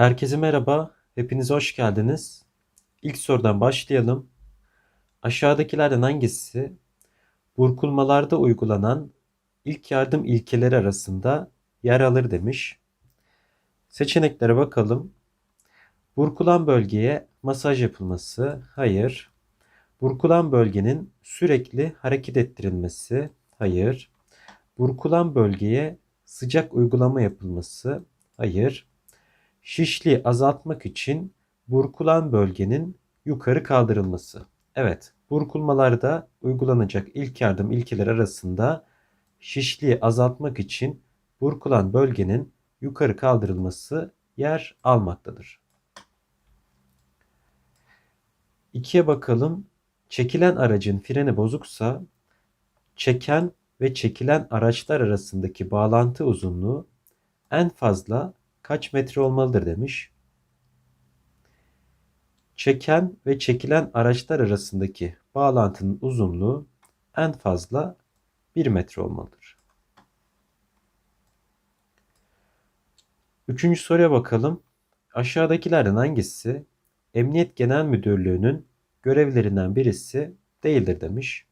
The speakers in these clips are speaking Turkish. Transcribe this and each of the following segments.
Herkese merhaba, hepiniz hoş geldiniz. İlk sorudan başlayalım. Aşağıdakilerden hangisi burkulmalarda uygulanan ilk yardım ilkeleri arasında yer alır demiş. Seçeneklere bakalım. Burkulan bölgeye masaj yapılması, hayır. Burkulan bölgenin sürekli hareket ettirilmesi, hayır. Burkulan bölgeye sıcak uygulama yapılması, hayır. Şişliği azaltmak için burkulan bölgenin yukarı kaldırılması. Evet, burkulmalarda uygulanacak ilk yardım ilkeleri arasında şişliği azaltmak için burkulan bölgenin yukarı kaldırılması yer almaktadır. İkiye bakalım. Çekilen aracın freni bozuksa çeken ve çekilen araçlar arasındaki bağlantı uzunluğu en fazla kaç metre olmalıdır demiş. Çeken ve çekilen araçlar arasındaki bağlantının uzunluğu en fazla 1 metre olmalıdır. Üçüncü soruya bakalım. Aşağıdakilerden hangisi Emniyet Genel Müdürlüğü'nün görevlerinden birisi değildir demiş.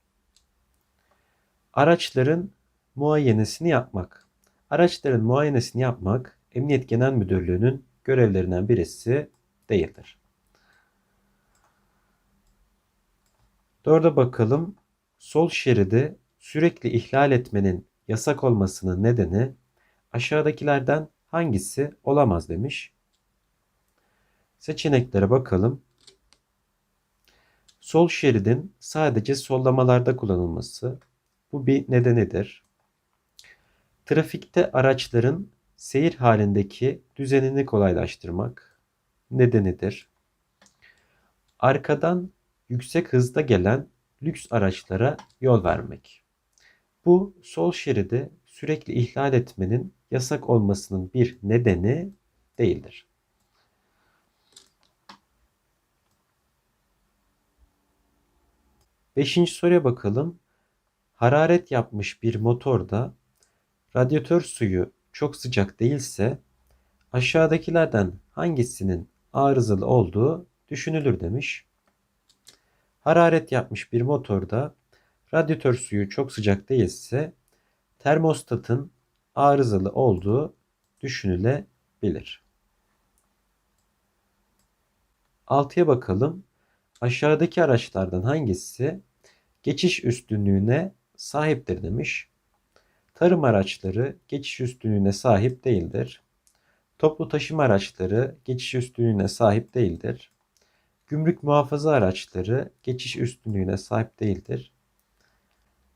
Araçların muayenesini yapmak. Araçların muayenesini yapmak Emniyet Genel Müdürlüğü'nün görevlerinden birisi değildir. Dörde bakalım. Sol şeridi sürekli ihlal etmenin yasak olmasının nedeni aşağıdakilerden hangisi olamaz demiş. Seçeneklere bakalım. Sol şeridin sadece sollamalarda kullanılması bu bir nedenidir. Trafikte araçların seyir halindeki düzenini kolaylaştırmak nedenidir. Arkadan yüksek hızda gelen lüks araçlara yol vermek. Bu sol şeridi sürekli ihlal etmenin yasak olmasının bir nedeni değildir. Beşinci soruya bakalım. Hararet yapmış bir motorda radyatör suyu çok sıcak değilse aşağıdakilerden hangisinin arızalı olduğu düşünülür demiş. Hararet yapmış bir motorda radyatör suyu çok sıcak değilse termostatın arızalı olduğu düşünülebilir. Altıya bakalım. Aşağıdaki araçlardan hangisi geçiş üstünlüğüne sahiptir demiş. Tarım araçları geçiş üstünlüğüne sahip değildir. Toplu taşıma araçları geçiş üstünlüğüne sahip değildir. Gümrük muhafaza araçları geçiş üstünlüğüne sahip değildir.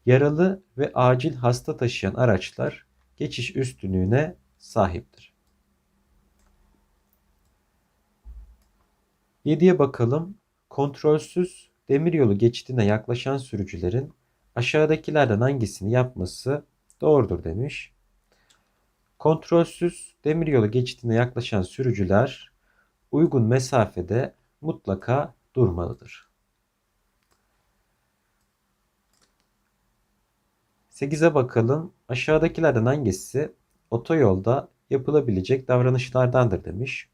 Yaralı ve acil hasta taşıyan araçlar geçiş üstünlüğüne sahiptir. 7'ye bakalım. Kontrolsüz demiryolu geçidine yaklaşan sürücülerin aşağıdakilerden hangisini yapması doğrudur demiş. Kontrolsüz demiryolu geçidine yaklaşan sürücüler uygun mesafede mutlaka durmalıdır. 8'e bakalım. Aşağıdakilerden hangisi otoyolda yapılabilecek davranışlardandır demiş.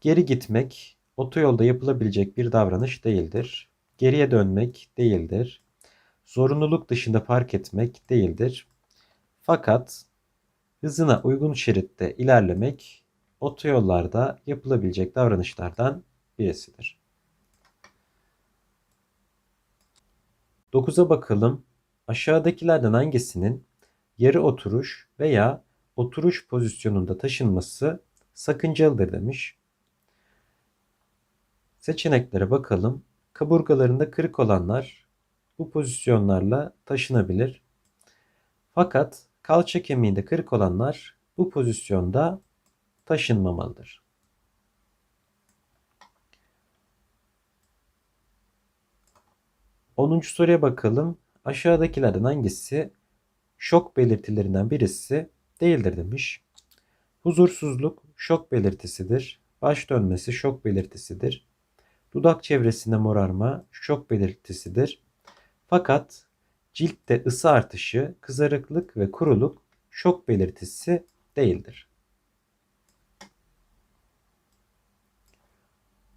Geri gitmek otoyolda yapılabilecek bir davranış değildir. Geriye dönmek değildir. Zorunluluk dışında park etmek değildir. Fakat hızına uygun şeritte ilerlemek otoyollarda yapılabilecek davranışlardan birisidir. 9'a bakalım. Aşağıdakilerden hangisinin yarı oturuş veya oturuş pozisyonunda taşınması sakıncalıdır demiş. Seçeneklere bakalım. Kaburgalarında kırık olanlar bu pozisyonlarla taşınabilir. Fakat kalça kemiğinde kırık olanlar bu pozisyonda taşınmamalıdır. Onuncu soruya bakalım. Aşağıdakilerden hangisi şok belirtilerinden birisi değildir demiş. Huzursuzluk şok belirtisidir. Baş dönmesi şok belirtisidir. Dudak çevresinde morarma şok belirtisidir. Fakat ciltte ısı artışı, kızarıklık ve kuruluk şok belirtisi değildir.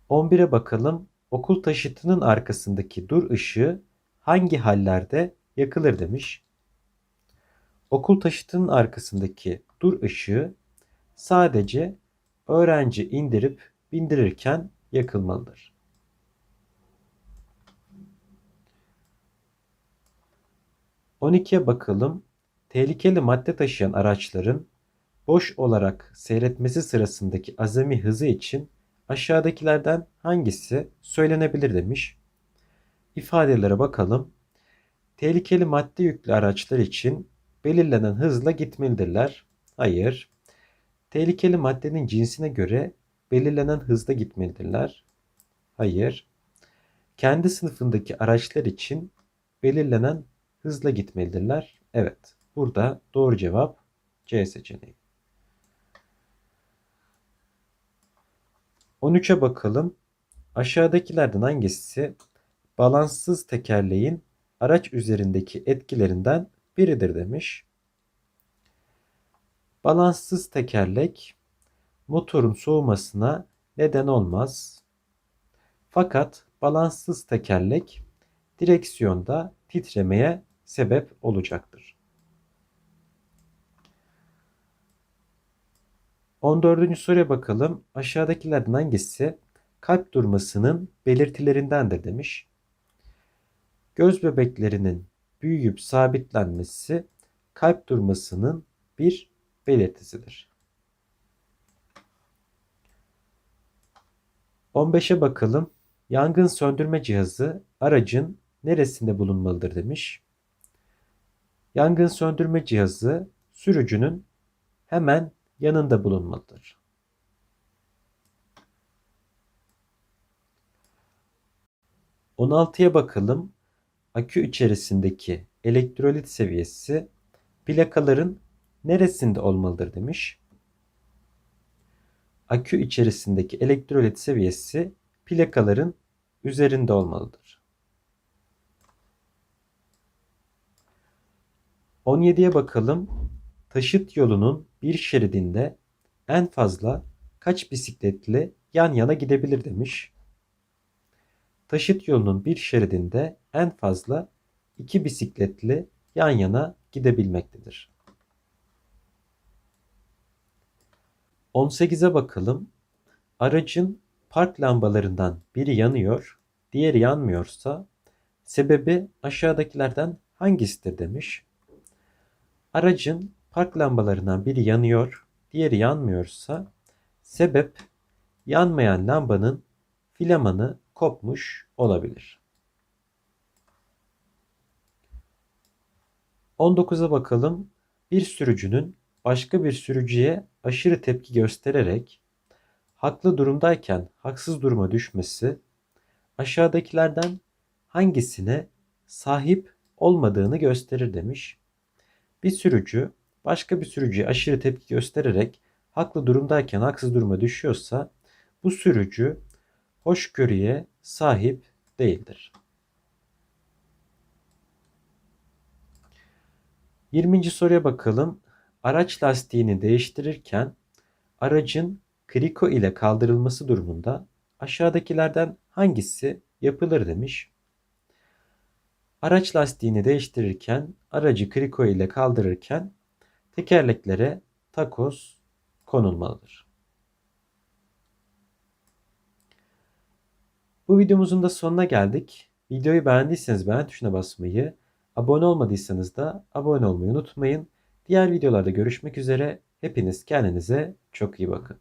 11'e bakalım. Okul taşıtının arkasındaki dur ışığı hangi hallerde yakılır demiş. Okul taşıtının arkasındaki dur ışığı sadece öğrenci indirip bindirirken yakılmalıdır. On ikiye bakalım. Tehlikeli madde taşıyan araçların boş olarak seyretmesi sırasındaki azami hızı için aşağıdakilerden hangisi söylenebilir demiş. İfadelere bakalım. Tehlikeli madde yüklü araçlar için belirlenen hızla gitmelidirler. Hayır. Tehlikeli maddenin cinsine göre belirlenen hızda gitmelidirler. Hayır. Kendi sınıfındaki araçlar için belirlenen hızla gitmelidirler. Evet. Burada doğru cevap C seçeneği. 13'e bakalım. Aşağıdakilerden hangisi balanssız tekerleğin araç üzerindeki etkilerinden biridir demiş. Balanssız tekerlek motorun soğumasına neden olmaz. Fakat balanssız tekerlek direksiyonda titremeye sebep olacaktır. 14. soruya bakalım. Aşağıdakilerden hangisi kalp durmasının belirtilerindendir demiş. Göz bebeklerinin büyüyüp sabitlenmesi kalp durmasının bir belirtisidir. 15'e bakalım. Yangın söndürme cihazı aracın neresinde bulunmalıdır demiş. Yangın söndürme cihazı sürücünün hemen yanında bulunmalıdır. On altıya bakalım. Akü içerisindeki elektrolit seviyesi plakaların neresinde olmalıdır demiş. Akü içerisindeki elektrolit seviyesi plakaların üzerinde olmalıdır. 17'ye bakalım. Taşıt yolunun bir şeridinde en fazla kaç bisikletli yan yana gidebilir demiş. Taşıt yolunun bir şeridinde en fazla iki bisikletli yan yana gidebilmektedir. 18'e bakalım. Aracın park lambalarından biri yanıyor, diğeri yanmıyorsa sebebi aşağıdakilerden hangisidir demiş. Aracın park lambalarından biri yanıyor, diğeri yanmıyorsa sebep yanmayan lambanın filamanı kopmuş olabilir. 19'a bakalım. Bir sürücünün başka bir sürücüye aşırı tepki göstererek haklı durumdayken haksız duruma düşmesi aşağıdakilerden hangisine sahip olmadığını gösterir demiş. Bir sürücü başka bir sürücüye aşırı tepki göstererek haklı durumdayken haksız duruma düşüyorsa bu sürücü hoşgörüye sahip değildir. 20. soruya bakalım. Araç lastiğini değiştirirken aracın kriko ile kaldırılması durumunda aşağıdakilerden hangisi yapılır demiş. Araç lastiğini değiştirirken aracı kriko ile kaldırırken tekerleklere takoz konulmalıdır. Bu videomuzun da sonuna geldik. Videoyu beğendiyseniz beğen tuşuna basmayı, abone olmadıysanız da abone olmayı unutmayın. Diğer videolarda görüşmek üzere. Hepiniz kendinize çok iyi bakın.